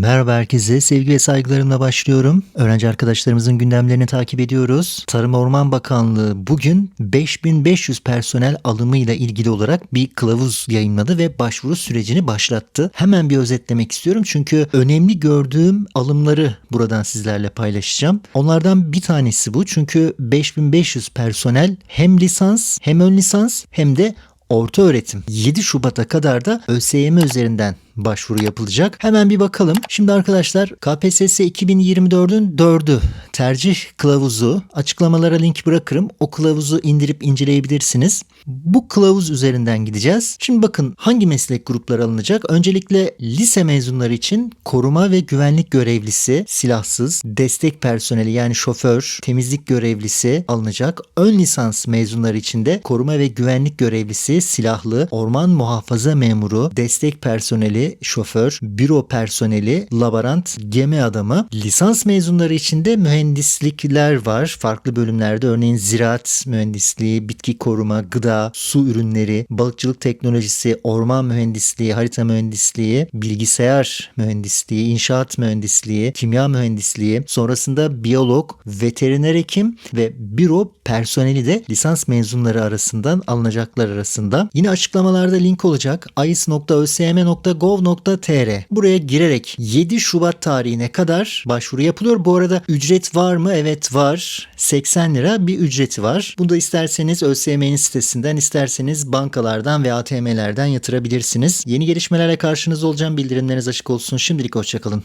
Merhaba herkese. Sevgi ve saygılarımla başlıyorum. Öğrenci arkadaşlarımızın gündemlerini takip ediyoruz. Tarım Orman Bakanlığı bugün 5500 personel alımıyla ilgili olarak bir kılavuz yayınladı ve başvuru sürecini başlattı. Hemen bir özetlemek istiyorum çünkü önemli gördüğüm alımları buradan sizlerle paylaşacağım. Onlardan bir tanesi bu çünkü 5500 personel hem lisans hem ön lisans hem de orta öğretim. 7 Şubat'a kadar da ÖSYM üzerinden başvuru yapılacak. Hemen bir bakalım. Şimdi arkadaşlar KPSS 2024'ün 4'ü tercih kılavuzu açıklamalara link bırakırım. O kılavuzu indirip inceleyebilirsiniz. Bu kılavuz üzerinden gideceğiz. Şimdi bakın hangi meslek grupları alınacak? Öncelikle lise mezunları için koruma ve güvenlik görevlisi, silahsız, destek personeli yani şoför, temizlik görevlisi alınacak. Ön lisans mezunları için de koruma ve güvenlik görevlisi, silahlı, orman muhafaza memuru, destek personeli, şoför, büro personeli, laborant, gemi adamı. Lisans mezunları için de mühendislikler var. Farklı bölümlerde örneğin ziraat mühendisliği, bitki koruma, gıda, su ürünleri, balıkçılık teknolojisi, orman mühendisliği, harita mühendisliği, bilgisayar mühendisliği, inşaat mühendisliği, kimya mühendisliği, sonrasında biyolog, veteriner hekim ve büro personeli de lisans mezunları arasından alınacaklar arasında. Yine açıklamalarda link olacak ais.ösm.gov.tr Buraya girerek 7 Şubat tarihine kadar başvuru yapılıyor. Bu arada ücret var mı? Evet var. 80 lira bir ücreti var. Bunu da isterseniz ÖSYM'nin sitesinden isterseniz bankalardan ve ATM'lerden yatırabilirsiniz. Yeni gelişmelerle karşınızda olacağım. Bildirimleriniz açık olsun. Şimdilik hoşçakalın.